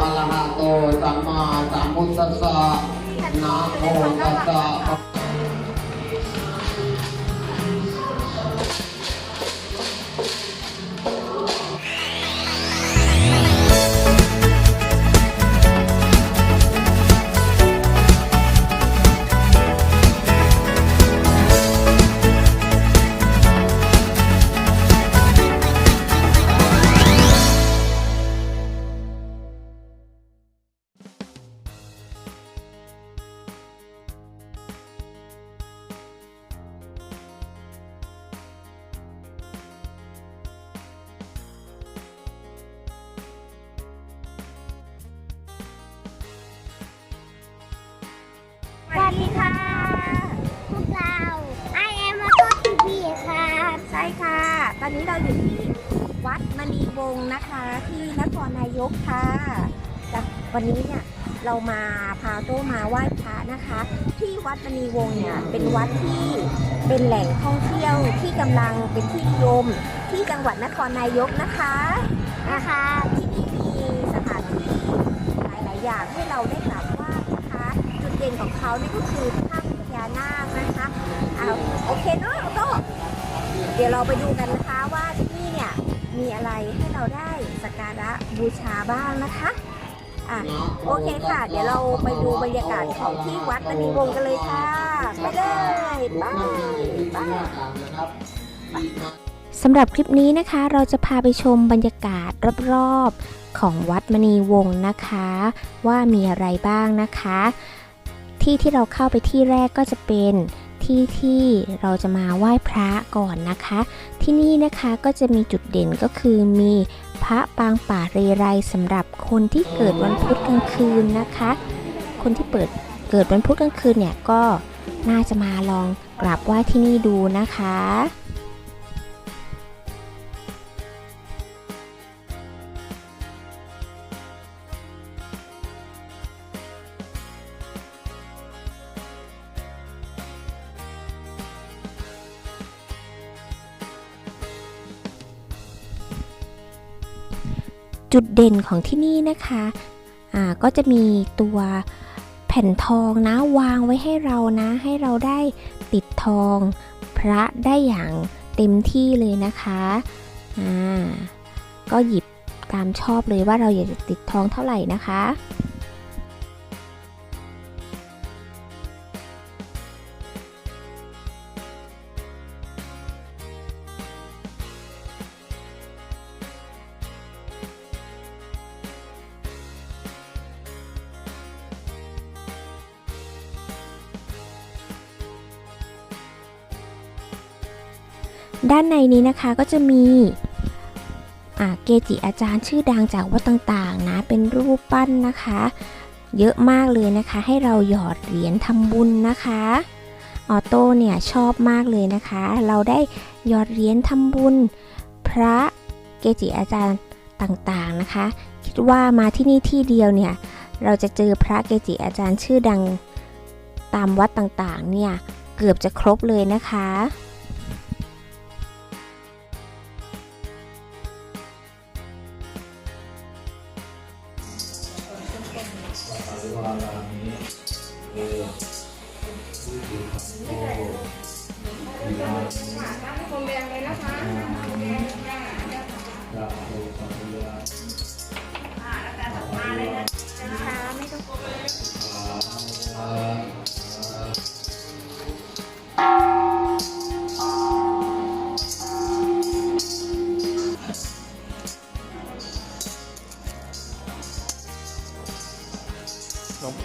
อะระหะโตสัมมาสัมพุทธัสสะนะโมตัสสะ อนนี้เราอยู่ที่วัดมณีวงศ์นะคะ ที่นครนายกค่ะแต่วันนี้เนี่ยเรามาพาโต้มาไหว้พระนะคะ ที่วัดมณีวงศ์เนี่ยเป็นวัดที่เป็นแหล่งท่องเที่ยวที่กำลังเป็นที่นิยมที่จังหวัดนครนายกนะคะนะคะที่นี่มีสถานที่หลาย ๆ อย่างให้เราได้กราบไหว้นะคะ จุดเด่นของเขานี่ก็คือพระพญานาคนะคะเอาโอเคเนาะก็เดี๋ยวเราไปดูกันนะคะว่าที่นี่เนี่ย มีอะไรให้เราได้สักการะบูชาบ้างนะคะอะโอเคค่ะ เดี๋ยวเราไปดูบรรยากาศของที่วัดมณีวงศ์กันเลยค่ะ ไปเลยบายบายสำหรับคลิปนี้นะคะ เราจะพาไปชมบรรยากาศรอบๆของวัดมณีวงศ์นะคะ ว่ามีอะไรบ้างนะคะ ที่ที่เราเข้าไปที่แรกก็จะเป็น ที่ที่เราจะมาไหว้พระก่อนนะคะ ที่นี่นะคะก็จะมีจุดเด่นก็คือมีพระปางป่าเรไรสำหรับคนที่เกิดวันพุธกลางคืนนะคะ คนที่เปิดเกิดวันพุธกลางคืนเนี่ยก็น่าจะมาลองกราบไหว้ที่นี่ดูนะคะ จุดเด่นของที่นี่นะคะอ่าก็จะมีตัวแผ่นทองนะวางไว้ให้เรานะ ให้เราได้ติดทองพระได้อย่างเต็มที่เลยนะคะอ่าก็หยิบตามชอบเลยว่าเราอยากจะติดทองเท่าไหร่นะคะ ด้านในนี้นะคะก็จะมีเกจิอาจารย์ชื่อดังจากวัดต่างๆนะ เป็นรูปปั้นนะคะ เยอะมากเลยนะคะ ให้เราหยอดเหรียญทำบุญนะคะออโต้เนี่ยชอบมากเลยนะคะ เราได้หยอดเหรียญทำบุญ พระเกจิอาจารย์ต่างๆนะคะ คิดว่ามาที่นี่ที่เดียวเนี่ย เราจะเจอพระเกจิอาจารย์ชื่อดังตามวัดต่างๆเนี่ย เกือบจะครบเลยนะคะ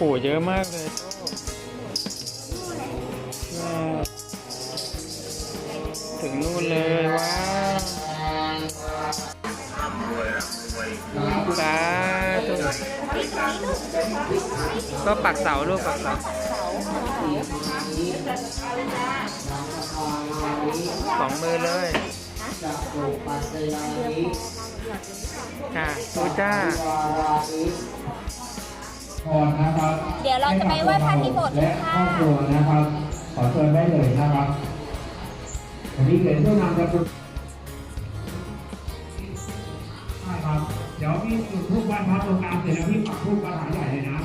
หลวเยอะมากเลยถึงนู่นเลยว้าวสาธุก็ปักเสาลูกปักเสาสองมือเลยค่ะทูจ้า พรนะครับเดี๋ยวเราจะไปไหว้พระที่โบสถ์และค่ะ ครอบครัวนะครับ ขอเชิญได้เลยนะครับวันนี้เรียนผู้นำจะปรึกใช่ครับ เดี๋ยวพี่จุดทูบไหว้พระตรงกลางเสร็จแล้วพี่ปักทูบคาถาใหญ่เลยนะ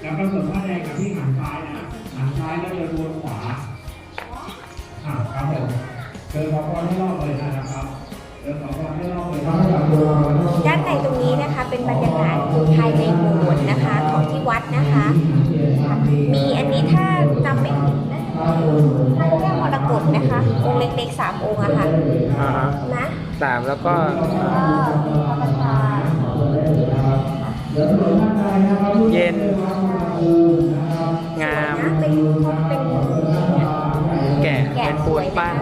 แล้วก็ส่วนผ้าแดงกับพี่หันซ้ายนะหันซ้ายแล้วเดินวนขวาอ่าครับผมเดินขอพรให้รอบเลยนะครับเดินขอพรให้รอบเลยนะครับ ด้านในตรงนี้นะคะเป็นบรรยากาศภายในโบ วัดนะคะ มีอันนี้ถ้าจำไม่ผิดนะพระแก้วมรกตนะคะ องค์เล็กๆสามองค์อะค่ะอ่าฮะนะสามแล้วก็ก็พระประธานเย็น งาม นะเป็นเป็นแกะ เป็นปูนปั้น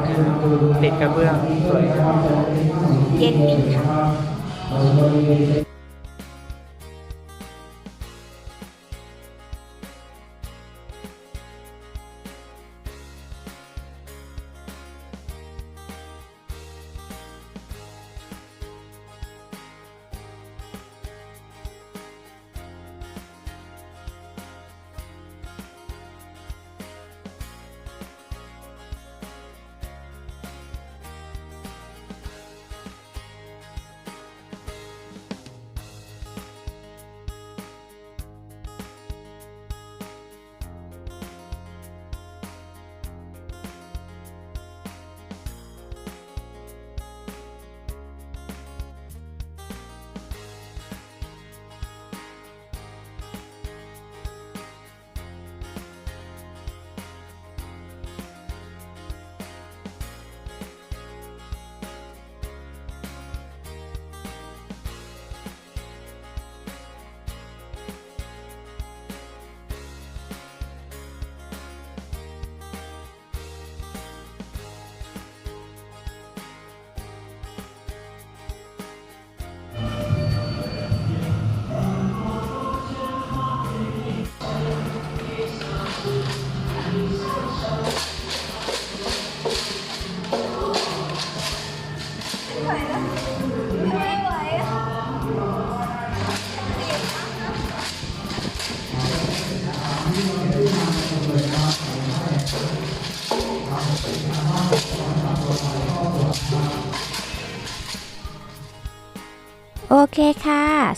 ติดกระเบื้องสวย เย็นดีค่ะ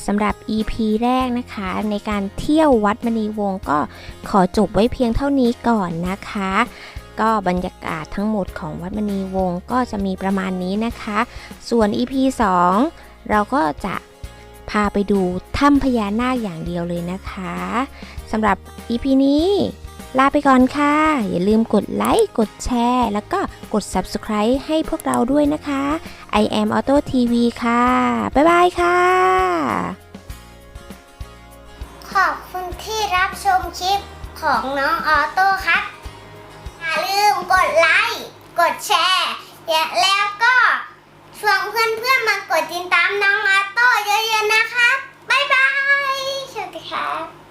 สำหรับ EP แรกนะคะ ในการเที่ยววัดมณีวงศ์ก็ขอจบไว้เพียงเท่านี้ก่อนนะคะ ก็บรรยากาศทั้งหมดของวัดมณีวงศ์ก็จะมีประมาณนี้นะคะ ส่วน EP 2 เราก็จะพาไปดูถ้ำพญานาคอย่างเดียวเลยนะคะสำหรับ EP นี้ ลาไปก่อนค่ะ อย่าลืมกดไลค์กดแชร์ แล้วก็กด subscribe ให้พวกเราด้วยนะคะ I am Auto TV ค่ะ บ๊ายบายค่ะ ขอบคุณที่รับชมคลิปของน้องออโต้ครับ อย่าลืมกดไลค์ กดแชร์แล้วก็ชวนเพื่อนๆมากดติดตามน้องออโต้เยอะๆนะคะ บ๊ายบาย สวัสดีครับ